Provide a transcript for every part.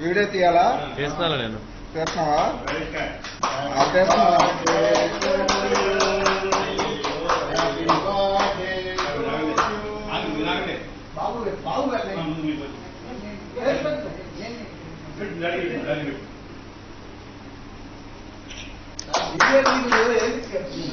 Video తీయాలా? చేస్తున్నాను నేను. బాబు బాబు ఎక్కువ పెట్టకుండా అంత షుగర్ ఉందంట షుగరా ప్రెస్ క్లబ్లో భయం మీరు వెళ్ళా కేక్ అంతా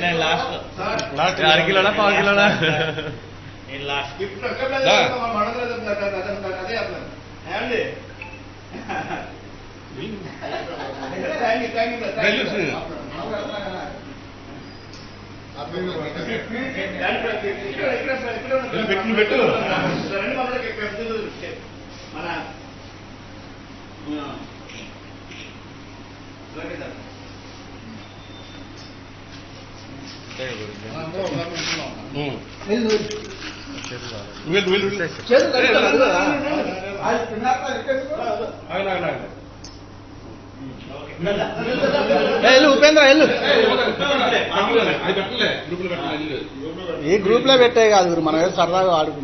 నేను లాస్ట్ లాస్ట్ అర కిలోనా పావు కిలోనా? నాకు పెడుతున్నా కదా. వెళ్ళు. చేతి తిన్నాక ఎక్కేసుకో. వెళ్ళు ఉపేంద్ర వెళ్ళు ఈ గ్రూప్లో పెట్టే కాదు గురు, మనం ఏదో సరదాగా ఆడుకు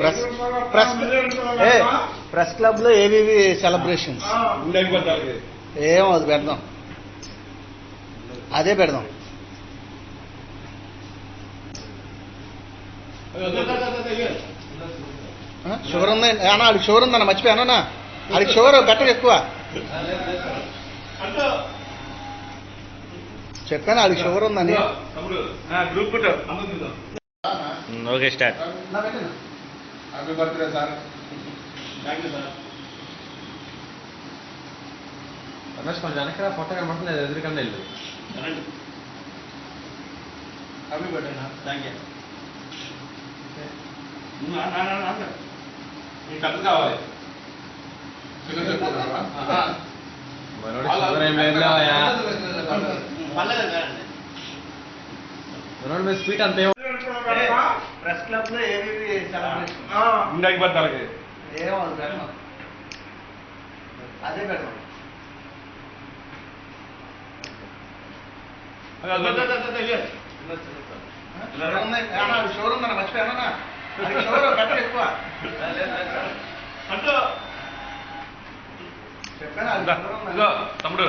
ప్రెస్ ప్రెస్ ఏ ప్రెస్ క్లబ్లో ఏవివి సెలబ్రేషన్స్ ఏం అది పెడదాం. అదే పెడదాం. షుగర్ ఉంది? అన్న ఆడికి షుగర్ ఉందన్న మర్చిపోయానా ఆడికి షుగర్ బెటర్ ఎక్కువ. చెప్పాను ఆడికి షుగర్ ఉందని. Okay start. పెట్టను. హ్యాపీ బర్త్డే సార్ రమేష్ కొంచెం వెనక పొట్ట కనబడుతుంది ఎదురుకన్నా వెళ్ళు. హ్యాపీ బర్త్డే నా. థ్యాంక్ యూ కావాలి. మనోడి ఏం లేదు స్వీట్ అంతే ప్రెస్ క్లబ్లో ఏవివి సెలబ్రేషన్ ఇందాక బద్దాలకి ఏం అది పెడదాం ఉందన్న మర్చిపోయానా ఎక్కువ చెప్పాను. తమ్ముడు